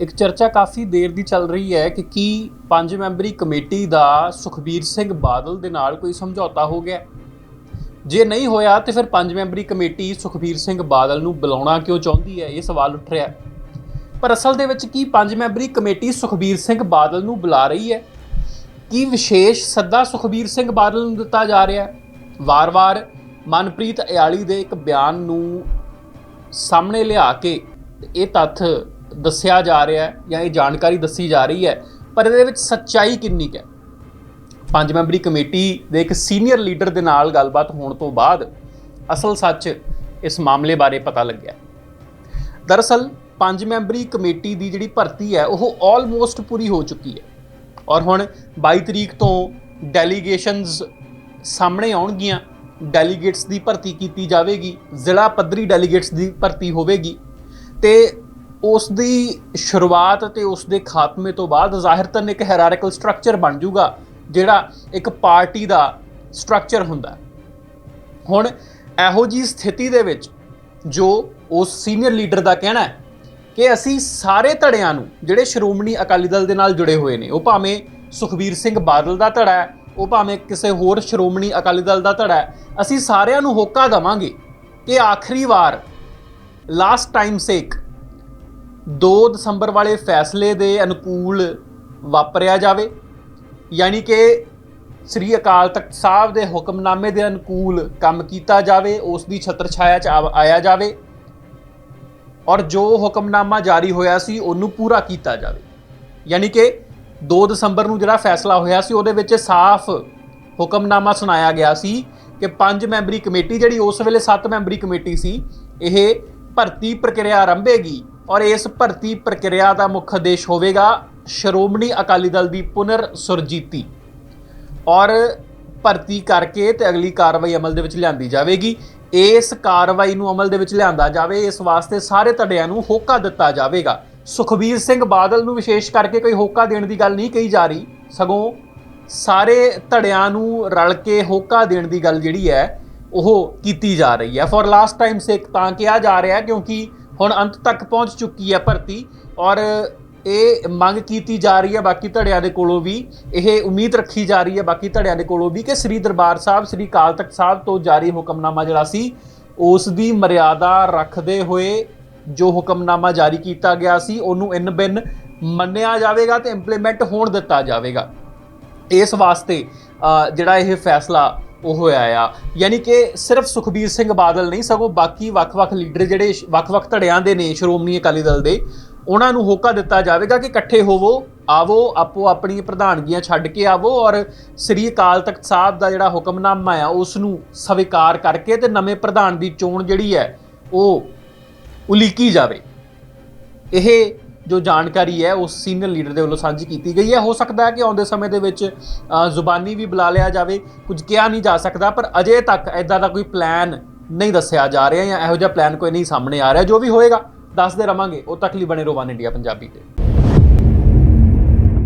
ਇੱਕ ਚਰਚਾ ਕਾਫੀ ਦੇਰ ਦੀ ਚੱਲ ਰਹੀ ਹੈ ਕਿ ਕੀ ਪੰਜ ਮੈਂਬਰੀ ਕਮੇਟੀ ਦਾ ਸੁਖਬੀਰ ਸਿੰਘ ਬਾਦਲ ਦੇ ਨਾਲ ਕੋਈ ਸਮਝੌਤਾ ਹੋ ਗਿਆ? ਜੇ ਨਹੀਂ ਹੋਇਆ, ਤੇ ਫਿਰ ਪੰਜ ਮੈਂਬਰੀ ਕਮੇਟੀ ਸੁਖਬੀਰ ਸਿੰਘ ਬਾਦਲ ਨੂੰ ਬੁਲਾਉਣਾ ਕਿਉਂ ਚਾਹੁੰਦੀ ਹੈ? ਇਹ ਸਵਾਲ ਉੱਠ ਰਿਹਾ ਪਰ ਅਸਲ ਦੇ ਵਿੱਚ ਕੀ ਪੰਜ ਮੈਂਬਰੀ ਕਮੇਟੀ ਸੁਖਬੀਰ ਸਿੰਘ ਬਾਦਲ ਨੂੰ ਬੁਲਾ ਰਹੀ ਹੈ? ਕੀ ਵਿਸ਼ੇਸ਼ ਸੱਦਾ ਸੁਖਬੀਰ ਸਿੰਘ ਬਾਦਲ ਨੂੰ ਦਿੱਤਾ ਜਾ ਰਿਹਾ ਹੈ? ਵਾਰ-ਵਾਰ ਮਨਪ੍ਰੀਤ ਅਯਾਲੀ ਦੇ ਇੱਕ ਬਿਆਨ ਨੂੰ ਸਾਹਮਣੇ ਲਿਆ ਕੇ ਇਹ ਤੱਥ ਦੱਸਿਆ ਜਾ ਰਿਹਾ ਹੈ ਜਾਂ ਇਹ ਜਾਣਕਾਰੀ ਦੱਸੀ ਜਾ ਰਹੀ ਹੈ, ਪਰ ਇਹਦੇ ਵਿੱਚ ਸੱਚਾਈ ਕਿੰਨੀ ਕੁ ਹੈ? ਪੰਜ ਮੈਂਬਰੀ ਕਮੇਟੀ ਦੇ ਇੱਕ ਸੀਨੀਅਰ ਲੀਡਰ ਦੇ ਨਾਲ ਗੱਲਬਾਤ ਹੋਣ ਤੋਂ ਬਾਅਦ ਅਸਲ ਸੱਚ ਇਸ ਮਾਮਲੇ ਬਾਰੇ ਪਤਾ ਲੱਗਿਆ ਦਰਅਸਲ, ਪੰਜ ਮੈਂਬਰੀ ਕਮੇਟੀ ਦੀ ਜਿਹੜੀ ਭਰਤੀ ਹੈ, ਉਹ ਆਲਮੋਸਟ ਪੂਰੀ ਹੋ ਚੁੱਕੀ ਹੈ। ਔਰ ਹੁਣ 22 ਤਰੀਕ ਤੋਂ ਡੈਲੀਗੇਸ਼ਨਸ ਸਾਹਮਣੇ ਆਉਣਗੀਆਂ। ਡੈਲੀਗੇਟਸ ਦੀ ਭਰਤੀ ਕੀਤੀ ਜਾਵੇਗੀ, ਜ਼ਿਲ੍ਹਾ ਪੱਧਰੀ ਡੈਲੀਗੇਟਸ ਦੀ ਭਰਤੀ ਹੋਵੇਗੀ। ਤੇ ਉਸ ਦੀ ਸ਼ੁਰੂਆਤ ਤੇ ਉਸ ਦੇ ਖਾਤਮੇ ਤੋਂ ਬਾਅਦ ਜ਼ਾਹਿਰਤਨ ਇੱਕ ਹੈਰਾਰਿਕਲ ਸਟਰਕਚਰ ਬਣ ਜਾਊਗਾ ਜਿਹੜਾ ਇੱਕ ਪਾਰਟੀ ਦਾ ਸਟਰਕਚਰ ਹੁੰਦਾ। ਹੁਣ ਇਹੋ ਜੀ ਸਥਿਤੀ ਦੇ ਵਿੱਚ ਜੋ ਉਸ ਸੀਨੀਅਰ ਲੀਡਰ ਦਾ ਕਹਿਣਾ ਹੈ ਕਿ ਅਸੀਂ ਸਾਰੇ ਧੜਿਆਂ ਨੂੰ, ਜਿਹੜੇ ਸ਼੍ਰੋਮਣੀ ਅਕਾਲੀ ਦਲ ਦੇ ਨਾਲ ਜੁੜੇ ਹੋਏ ਨੇ, ਉਹ ਭਾਵੇਂ ਸੁਖਬੀਰ ਸਿੰਘ ਬਾਦਲ ਦਾ ਧੜਾ ਹੈ, ਉਹ ਭਾਵੇਂ ਕਿਸੇ ਹੋਰ ਸ਼੍ਰੋਮਣੀ ਅਕਾਲੀ ਦਲ ਦਾ ਧੜਾ ਹੈ, ਅਸੀਂ ਸਾਰਿਆਂ ਨੂੰ ਹੋਕਾ ਦਵਾਂਗੇ ਕਿ ਆਖਰੀ ਵਾਰ ਲਾਸਟ ਟਾਈਮ ਸੇਕ 2 ਦਸੰਬਰ ਵਾਲੇ ਫੈਸਲੇ ਦੇ ਅਨੁਕੂਲ ਵਾਪਰਿਆ ਜਾਵੇ, ਯਾਨੀ ਕਿ ਸ੍ਰੀ ਅਕਾਲ ਤਖਤ ਸਾਹਿਬ ਦੇ ਹੁਕਮਨਾਮੇ ਦੇ ਅਨੁਕੂਲ ਕੰਮ ਕੀਤਾ ਜਾਵੇ, ਉਸ ਦੀ ਛਤਰ ਛਾਇਆ ਚ ਆ- ਆਇਆ ਜਾਵੇ, ਔਰ ਜੋ ਹੁਕਮਨਾਮਾ ਜਾਰੀ ਹੋਇਆ ਸੀ, ਉਹਨੂੰ ਪੂਰਾ ਕੀਤਾ ਜਾਵੇ। ਯਾਨੀ ਕਿ 2 ਦਸੰਬਰ ਨੂੰ ਜਿਹੜਾ ਫੈਸਲਾ ਹੋਇਆ ਸੀ, ਉਹਦੇ ਵਿੱਚ ਸਾਫ਼ ਹੁਕਮਨਾਮਾ ਸੁਣਾਇਆ ਗਿਆ ਸੀ ਕਿ ਪੰਜ ਮੈਂਬਰੀ ਕਮੇਟੀ, ਜਿਹੜੀ ਉਸ ਵੇਲੇ 7 ਮੈਂਬਰੀ ਕਮੇਟੀ ਸੀ, ਇਹ ਭਰਤੀ ਪ੍ਰਕਿਰਿਆ ਆਰੰਭੇਗੀ। ਔਰ ਇਸ ਭਰਤੀ ਪ੍ਰਕਿਰਿਆ ਦਾ ਮੁੱਖ ਉਦੇਸ਼ ਹੋਵੇਗਾ ਸ਼੍ਰੋਮਣੀ ਅਕਾਲੀ ਦਲ ਦੀ ਪੁਨਰ ਸੁਰਜੀਤੀ। ਔਰ ਭਰਤੀ ਕਰਕੇ ਤੇ ਅਗਲੀ ਕਾਰਵਾਈ ਅਮਲ ਦੇ ਵਿੱਚ ਲਿਆਂਦੀ ਜਾਵੇਗੀ। ਇਸ ਕਾਰਵਾਈ ਨੂੰ ਅਮਲ ਦੇ ਵਿੱਚ ਲਿਆਂਦਾ ਜਾਵੇ, ਇਸ ਵਾਸਤੇ ਸਾਰੇ ਧੜਿਆਂ ਨੂੰ ਹੋਕਾ ਦਿੱਤਾ ਜਾਵੇਗਾ। ਸੁਖਬੀਰ ਸਿੰਘ ਬਾਦਲ ਨੂੰ ਵਿਸ਼ੇਸ਼ ਕਰਕੇ ਕੋਈ ਹੋਕਾ ਦੇਣ ਦੀ ਗੱਲ ਨਹੀਂ ਕਹੀ ਜਾ ਰਹੀ। ਸਗੋਂ ਸਾਰੇ ਧੜਿਆਂ ਨੂੰ ਰਲ ਕੇ ਹੋਕਾ ਦੇਣ ਦੀ ਗੱਲ ਜਿਹੜੀ ਹੈ, ਉਹ ਕੀਤੀ ਜਾ ਰਹੀ ਹੈ। ਫॉर ਲਾਸਟ ਟਾਈਮ ਸੇਕ ਤਾਂ ਕਿਹਾ ਜਾ ਰਿਹਾ ਕਿਉਂਕਿ ਹੁਣ ਅੰਤ ਤੱਕ ਪਹੁੰਚ ਚੁੱਕੀ ਹੈ ਭਰਤੀ ਔਰ ਇਹ ਮੰਗ ਕੀਤੀ ਜਾ ਰਹੀ ਹੈ ਬਾਕੀ ਧੜਿਆਂ ਦੇ ਕੋਲੋਂ ਵੀ। ਇਹ ਉਮੀਦ ਰੱਖੀ ਜਾ ਰਹੀ ਹੈ ਬਾਕੀ ਧੜਿਆਂ ਦੇ ਕੋਲੋਂ ਵੀ ਕਿ ਸ੍ਰੀ ਦਰਬਾਰ ਸਾਹਿਬ, ਸ੍ਰੀ ਅਕਾਲ ਤਖਤ ਸਾਹਿਬ ਤੋਂ ਜਾਰੀ ਹੁਕਮਨਾਮਾ ਜਿਹੜਾ ਸੀ, ਉਸ ਦੀ ਮਰਿਆਦਾ ਰੱਖਦੇ ਹੋਏ ਜੋ ਹੁਕਮਨਾਮਾ ਜਾਰੀ ਕੀਤਾ ਗਿਆ ਸੀ, ਉਹਨੂੰ ਇਨ ਬਿਨ ਮੰਨਿਆ ਜਾਵੇਗਾ ਤੇ ਇੰਪਲੀਮੈਂਟ ਹੋਣ ਦਿੱਤਾ ਜਾਵੇਗਾ। ਇਸ ਵਾਸਤੇ ਜਿਹੜਾ ਇਹ ਫੈਸਲਾ ਉਹ ਹੋਇਆ ਆ। ਯਾਨੀ ਕਿ ਸਿਰਫ ਸੁਖਬੀਰ ਸਿੰਘ ਬਾਦਲ ਨਹੀਂ, ਸਗੋਂ ਬਾਕੀ ਵੱਖ-ਵੱਖ ਲੀਡਰ ਜਿਹੜੇ ਵੱਖ-ਵੱਖ ਧੜਿਆਂ ਦੇ ਨੇ ਸ਼੍ਰੋਮਣੀ ਅਕਾਲੀ ਦਲ ਦੇ, ਉਹਨਾਂ ਨੂੰ ਹੋਕਾ ਦਿੱਤਾ ਜਾਵੇਗਾ ਕਿ ਇਕੱਠੇ ਹੋਵੋ, ਆਵੋ, ਆਪੋ ਆਪਣੀ ਪ੍ਰਧਾਨਗੀਆਂ ਛੱਡ ਕੇ ਆਵੋ ਔਰ ਸ੍ਰੀ ਅਕਾਲ ਤਖਤ ਸਾਹਿਬ ਦਾ ਜਿਹੜਾ ਹੁਕਮਨਾਮਾ ਆ ਉਸ ਨੂੰ ਸਵੀਕਾਰ ਕਰਕੇ ਤੇ ਨਵੇਂ ਪ੍ਰਧਾਨ ਦੀ ਚੋਣ ਜਿਹੜੀ ਹੈ, ਉਹ ਉਲੀਕੀ ਜਾਵੇ। ਇਹ ਜੋ ਜਾਣਕਾਰੀ ਹੈ ਉਹ ਸੀਨੀਅਰ ਲੀਡਰ ਦੇ ਵੱਲੋਂ ਸਾਂਝੀ ਕੀਤੀ ਗਈ ਹੈ। ਹੋ ਸਕਦਾ ਹੈ ਕਿ ਆਉਂਦੇ ਸਮੇਂ ਦੇ ਵਿੱਚ ਜ਼ੁਬਾਨੀ ਵੀ ਬੁਲਾ ਲਿਆ ਜਾਵੇ। ਕੁਝ ਕਿਹਾ ਨਹੀਂ ਜਾ ਸਕਦਾ, ਪਰ ਅਜੇ ਤੱਕ ਐਦਾਂ ਦਾ ਕੋਈ ਪਲਾਨ ਨਹੀਂ ਦੱਸਿਆ ਜਾ ਰਿਹਾ ਜਾਂ ਇਹੋ ਜਿਹਾ ਪਲਾਨ ਕੋਈ ਨਹੀਂ ਸਾਹਮਣੇ ਆ ਰਿਹਾ। ਜੋ ਵੀ ਹੋਏਗਾ, ਦੱਸਦੇ ਰਵਾਂਗੇ। ਉਹ ਤੱਕ ਲਈ ਬਣੇ ਵਨ ਇੰਡੀਆ ਪੰਜਾਬੀ ਤੇ।